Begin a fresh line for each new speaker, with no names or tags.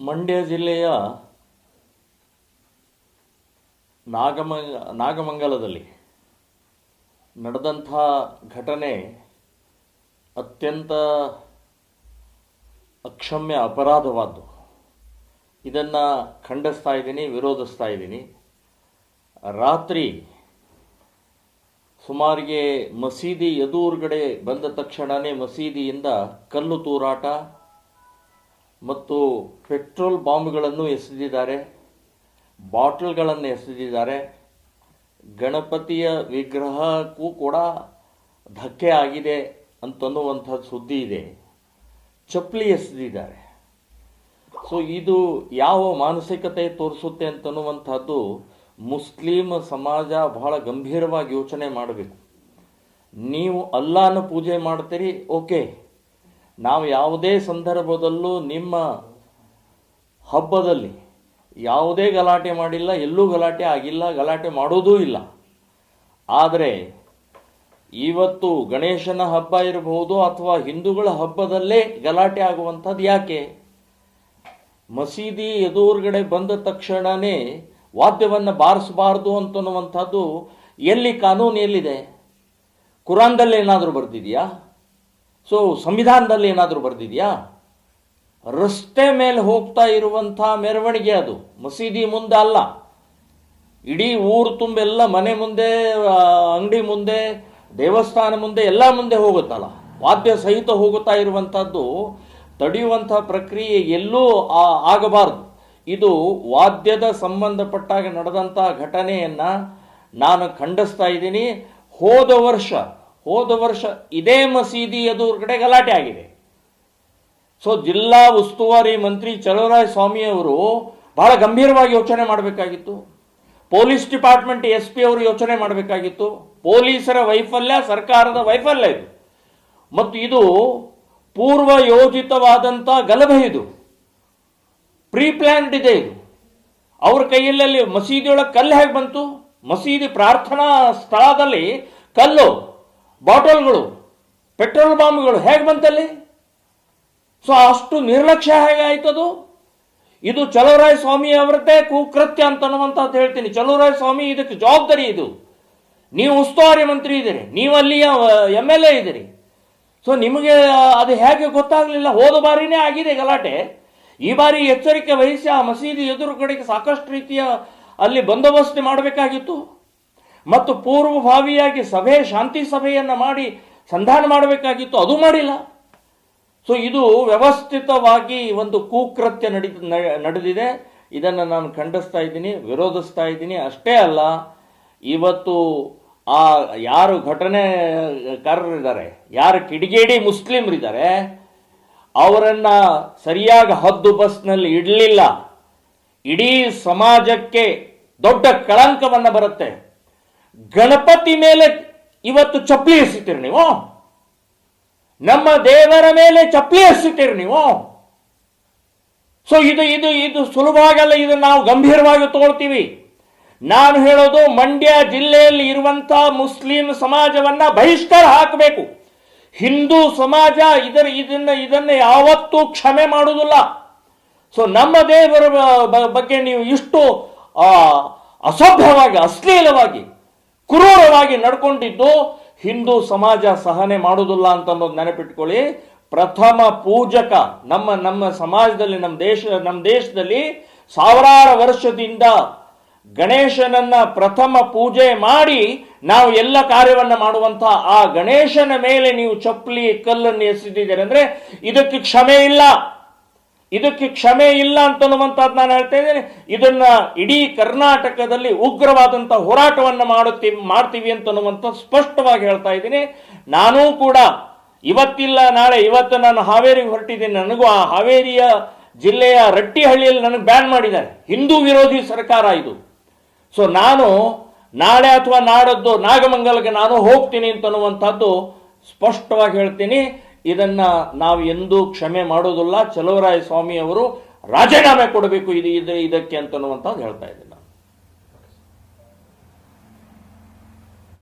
ಮಂಡ್ಯ ಜಿಲ್ಲೆಯ ನಾಗಮಂಗ ನಾಗಮಂಗಲದಲ್ಲಿ ನಡೆದಂಥ ಘಟನೆ ಅತ್ಯಂತ ಅಕ್ಷಮ್ಯ ಅಪರಾಧವಾದ್ದು. ಇದನ್ನು ಖಂಡಿಸ್ತಾ ಇದ್ದೀನಿ, ವಿರೋಧಿಸ್ತಾ ಇದ್ದೀನಿ. ರಾತ್ರಿ ಸುಮಾರಿಗೆ ಮಸೀದಿ ಎದುರುಗಡೆ ಬಂದ ತಕ್ಷಣವೇ ಮಸೀದಿಯಿಂದ ಕಲ್ಲು ತೂರಾಟ ಮತ್ತು ಪೆಟ್ರೋಲ್ ಬಾಂಬ್ಗಳನ್ನು ಎಸೆದಿದ್ದಾರೆ, ಬಾಟಲ್ಗಳನ್ನು ಎಸೆದಿದ್ದಾರೆ. ಗಣಪತಿಯ ವಿಗ್ರಹಕ್ಕೂ ಕೂಡ ಧಕ್ಕೆ ಆಗಿದೆ ಅಂತನ್ನುವಂಥ ಸುದ್ದಿ ಇದೆ. ಚಪ್ಪಲಿ ಎಸೆದಿದ್ದಾರೆ. ಸೊ, ಇದು ಯಾವ ಮಾನಸಿಕತೆ ತೋರಿಸುತ್ತೆ ಅಂತನ್ನುವಂಥದ್ದು ಮುಸ್ಲಿಂ ಸಮಾಜ ಬಹಳ ಗಂಭೀರವಾಗಿ ಯೋಚನೆ ಮಾಡಬೇಕು. ನೀವು ಅಲ್ಲಾನ ಪೂಜೆ ಮಾಡ್ತೀರಿ, ಓಕೆ. ನಾವು ಯಾವುದೇ ಸಂದರ್ಭದಲ್ಲೂ ನಿಮ್ಮ ಹಬ್ಬದಲ್ಲಿ ಯಾವುದೇ ಗಲಾಟೆ ಮಾಡಿಲ್ಲ, ಎಲ್ಲೂ ಗಲಾಟೆ ಆಗಿಲ್ಲ, ಗಲಾಟೆ ಮಾಡೋದೂ ಇಲ್ಲ. ಆದರೆ ಇವತ್ತು ಗಣೇಶನ ಹಬ್ಬ ಇರಬಹುದು ಅಥವಾ ಹಿಂದೂಗಳ ಹಬ್ಬದಲ್ಲೇ ಗಲಾಟೆ ಆಗುವಂಥದ್ದು ಯಾಕೆ? ಮಸೀದಿ ಎದುರುಗಡೆ ಬಂದ ತಕ್ಷಣವೇ ವಾದ್ಯವನ್ನು ಬಾರಿಸಬಾರ್ದು ಅಂತನ್ನುವಂಥದ್ದು ಎಲ್ಲಿ ಕಾನೂನು ಎಲ್ಲಿದೆ ಕುರಾನ್ದಲ್ಲಿ ಏನಾದರೂ ಬರ್ದಿದೆಯಾ? ಸೊ ಸಂವಿಧಾನದಲ್ಲಿ ಏನಾದರೂ ಬರೆದಿದೆಯಾ? ರಸ್ತೆ ಮೇಲೆ ಹೋಗ್ತಾ ಇರುವಂಥ ಮೆರವಣಿಗೆ ಅದು. ಮಸೀದಿ ಮುಂದೆ ಅಲ್ಲ. ಇಡೀ ಊರು ತುಂಬೆಲ್ಲ ಮನೆ ಮುಂದೆ ಅಂಗಡಿ ಮುಂದೆ, ದೇವಸ್ಥಾನ ಮುಂದೆ ಎಲ್ಲ ಮುಂದೆ ಹೋಗುತ್ತಲ್ಲ. ವಾದ್ಯ ಸಹಿತ ಹೋಗುತ್ತಾ ಇರುವಂಥದ್ದು ತಡೆಯುವಂಥ ಪ್ರಕ್ರಿಯೆ ಎಲ್ಲೂ ಆಗಬಾರದು. ಇದು ವಾದ್ಯದ ಸಂಬಂಧಪಟ್ಟಾಗ ನಡೆದಂಥ ಘಟನೆಯನ್ನು ನಾನು ಖಂಡಿಸ್ತಾ ಇದ್ದೀನಿ. ಹೋದ ವರ್ಷ ಹೋದ ವರ್ಷ ಇದೇ ಮಸೀದಿ ಎದುರುಗಡೆ ಗಲಾಟೆ ಆಗಿದೆ. ಸೊ ಜಿಲ್ಲಾ ಉಸ್ತುವಾರಿ ಮಂತ್ರಿ ಚಲವರಾಯ ಸ್ವಾಮಿ ಅವರು ಬಹಳ ಗಂಭೀರವಾಗಿ ಯೋಚನೆ ಮಾಡಬೇಕಾಗಿತ್ತು. ಪೊಲೀಸ್ ಡಿಪಾರ್ಟ್ಮೆಂಟ್ ಎಸ್ ಪಿ ಅವರು ಯೋಚನೆ ಮಾಡಬೇಕಾಗಿತ್ತು. ಪೊಲೀಸರ ವೈಫಲ್ಯ, ಸರ್ಕಾರದ ವೈಫಲ್ಯ ಇದು. ಮತ್ತು ಇದು ಪೂರ್ವ ಯೋಜಿತವಾದಂಥ ಗಲಭೆ ಇದು. ಪ್ರೀ ಪ್ಲ್ಯಾನ್ಡ್ ಇದೆ ಇದು. ಅವ್ರ ಕೈಯಲ್ಲಿ ಮಸೀದಿಯೊಳಗೆ ಕಲ್ಲು ಹೇಗೆ ಬಂತು? ಮಸೀದಿ ಪ್ರಾರ್ಥನಾ ಸ್ಥಳದಲ್ಲಿ ಕಲ್ಲು. ಬಾಟಲ್ಗಳು, ಪೆಟ್ರೋಲ್ ಬಾಂಬ್ಗಳು ಹೇಗೆ ಬಂತಲ್ಲಿ? ಸೊ, ಅಷ್ಟು ನಿರ್ಲಕ್ಷ್ಯ ಹೇಗಾಯ್ತದು ಇದು ಚಲೋರಾಯ ಸ್ವಾಮಿ ಅವರದ್ದೇ ಕುಕೃತ್ಯ ಅಂತ ಅನ್ನುವಂಥದ್ದು ಹೇಳ್ತೀನಿ. ಚಲುವರಾಯ ಸ್ವಾಮಿ, ಇದಕ್ಕೆ ಜವಾಬ್ದಾರಿ ಇದು. ನೀವು ಉಸ್ತುವಾರಿ ಮಂತ್ರಿ ಇದ್ದೀರಿ. ನೀವು ಅಲ್ಲಿಯ ಎಂ ಎಲ್ ಎ ಇದ್ದೀರಿ. ಸೊ, ನಿಮಗೆ ಅದು ಹೇಗೆ ಗೊತ್ತಾಗಲಿಲ್ಲ. ಹೋದ ಬಾರಿನೇ ಆಗಿದೆ ಗಲಾಟೆ. ಈ ಬಾರಿ ಎಚ್ಚರಿಕೆ ವಹಿಸಿ ಆ ಮಸೀದಿ ಎದುರುಗಡೆಗೆ ಸಾಕಷ್ಟು ರೀತಿಯ ಅಲ್ಲಿ ಬಂದೋಬಸ್ತ್ ಮಾಡಬೇಕಾಗಿತ್ತು. ಮತ್ತು ಪೂರ್ವಭಾವಿಯಾಗಿ ಸಭೆ, ಶಾಂತಿ ಸಭೆಯನ್ನು ಮಾಡಿ ಸಂಧಾನ ಮಾಡಬೇಕಾಗಿತ್ತು, ಅದು ಮಾಡಿಲ್ಲ. ಸೊ ಇದು ವ್ಯವಸ್ಥಿತವಾಗಿ ಒಂದು ಕುಕೃತ್ಯ ನಡಿ, ನ- ನಡೆದಿದೆ. ಇದನ್ನು ನಾನು ಖಂಡಿಸ್ತಾ ಇದ್ದೀನಿ, ವಿರೋಧಿಸ್ತಾ ಇದ್ದೀನಿ. ಅಷ್ಟೇ ಅಲ್ಲ, ಇವತ್ತು ಆ ಯಾರು ಘಟನೆಕಾರರಿದ್ದಾರೆ ಯಾರು ಕಿಡಿಗೇಡಿ ಮುಸ್ಲಿಮರಿದ್ದಾರೆ, ಅವರನ್ನು ಸರಿಯಾಗಿ ಹದ್ದು ಬಸ್ನಲ್ಲಿ ಇಡಲಿಲ್ಲ. ಇಡೀ ಸಮಾಜಕ್ಕೆ ದೊಡ್ಡ ಕಳಂಕವನ್ನು ಬರುತ್ತೆ. ಗಣಪತಿ ಮೇಲೆ ಇವತ್ತು ಚಪ್ಪಲಿ ಎಸಿತೀರಿ ನೀವು? ನಮ್ಮ ದೇವರ ಮೇಲೆ ಚಪ್ಪಲಿ ಎಸಿತೀರಿ ನೀವು? ಸೊ ಇದು ಇದು ಇದು ಸುಲಭವಾಗಲ್ಲ, ಇದು ನಾವು ಗಂಭೀರವಾಗಿ ತಗೊಳ್ತೀವಿ. ನಾನು ಹೇಳೋದು, ಮಂಡ್ಯ ಜಿಲ್ಲೆಯಲ್ಲಿ ಇರುವಂತಹ ಮುಸ್ಲಿಂ ಸಮಾಜವನ್ನ ಬಹಿಷ್ಕಾರ ಹಾಕಬೇಕು. ಹಿಂದೂ ಸಮಾಜ ಇದರ, ಇದನ್ನ ಇದನ್ನ ಯಾವತ್ತೂ ಕ್ಷಮೆ ಮಾಡುವುದಿಲ್ಲ. ಸೊ ನಮ್ಮ ದೇವರ ಬಗ್ಗೆ ನೀವು ಇಷ್ಟು ಅಸಭ್ಯವಾಗಿ, ಅಶ್ಲೀಲವಾಗಿ ಕ್ರೂರವಾಗಿ ನಡ್ಕೊಂಡಿದ್ದು ಹಿಂದೂ ಸಮಾಜ ಸಹನೆ ಮಾಡುವುದಿಲ್ಲ ಅಂತ ಅನ್ನೋದು ನೆನಪಿಟ್ಕೊಳ್ಳಿ. ಪ್ರಥಮ ಪೂಜಕ ನಮ್ಮ ನಮ್ಮ ಸಮಾಜದಲ್ಲಿ, ನಮ್ಮ ದೇಶ, ನಮ್ಮ ದೇಶದಲ್ಲಿ ಸಾವಿರಾರು ವರ್ಷದಿಂದ ಗಣೇಶನನ್ನ ಪ್ರಥಮ ಪೂಜೆ ಮಾಡಿ ನಾವು ಎಲ್ಲ ಕಾರ್ಯವನ್ನ ಮಾಡುವಂತ ಆ ಗಣೇಶನ ಮೇಲೆ ನೀವು ಚಪ್ಪಲಿ, ಕಲ್ಲನ್ನು ಎಸೆದಿದ್ದೀರಿ ಅಂದ್ರೆ ಇದಕ್ಕೆ ಕ್ಷಮೆ ಇಲ್ಲ. ಇದಕ್ಕೆ ಕ್ಷಮೆ ಇಲ್ಲ ಅಂತನ್ನುವಂಥದ್ದು ನಾನು ಹೇಳ್ತಾ ಇದ್ದೇನೆ. ಇದನ್ನ ಇಡೀ ಕರ್ನಾಟಕದಲ್ಲಿ ಉಗ್ರವಾದಂಥ ಹೋರಾಟವನ್ನು ಮಾಡುತ್ತಿ, ಮಾಡ್ತೀವಿ ಅಂತನ್ನುವಂಥ ಸ್ಪಷ್ಟವಾಗಿ ಹೇಳ್ತಾ ಇದ್ದೀನಿ. ನಾನೂ ಕೂಡ ಇವತ್ತಿಲ್ಲ, ನಾಳೆ ಇವತ್ತು ನಾನು ಹಾವೇರಿಗೆ ಹೊರಟಿದ್ದೀನಿ. ನನಗೂ ಆ ಹಾವೇರಿಯ ಜಿಲ್ಲೆಯ ರಟ್ಟಿಹಳ್ಳಿಯಲ್ಲಿ ನನಗೆ ಬ್ಯಾನ್ ಮಾಡಿದ್ದಾರೆ. ಹಿಂದೂ ವಿರೋಧಿ ಸರ್ಕಾರ ಇದು. ಸೊ ನಾನು ನಾಳೆ ಅಥವಾ ನಾಡದ್ದು ನಾಗಮಂಗಲಕ್ಕೆ ನಾನು ಹೋಗ್ತೀನಿ ಅಂತನ್ನುವಂಥದ್ದು ಸ್ಪಷ್ಟವಾಗಿ ಹೇಳ್ತೀನಿ. ಇದನ್ನ ನಾವು ಎಂದೂ ಕ್ಷಮೆ ಮಾಡೋದಿಲ್ಲ. ಚಲುವರಾಯ ಸ್ವಾಮಿ ಅವರು ರಾಜೀನಾಮೆ ಕೊಡಬೇಕು ಇದು ಇದು ಇದಕ್ಕೆ ಅಂತನ್ನುವಂಥದ್ದು ಹೇಳ್ತಾ ಇದ್ದೀನಿ.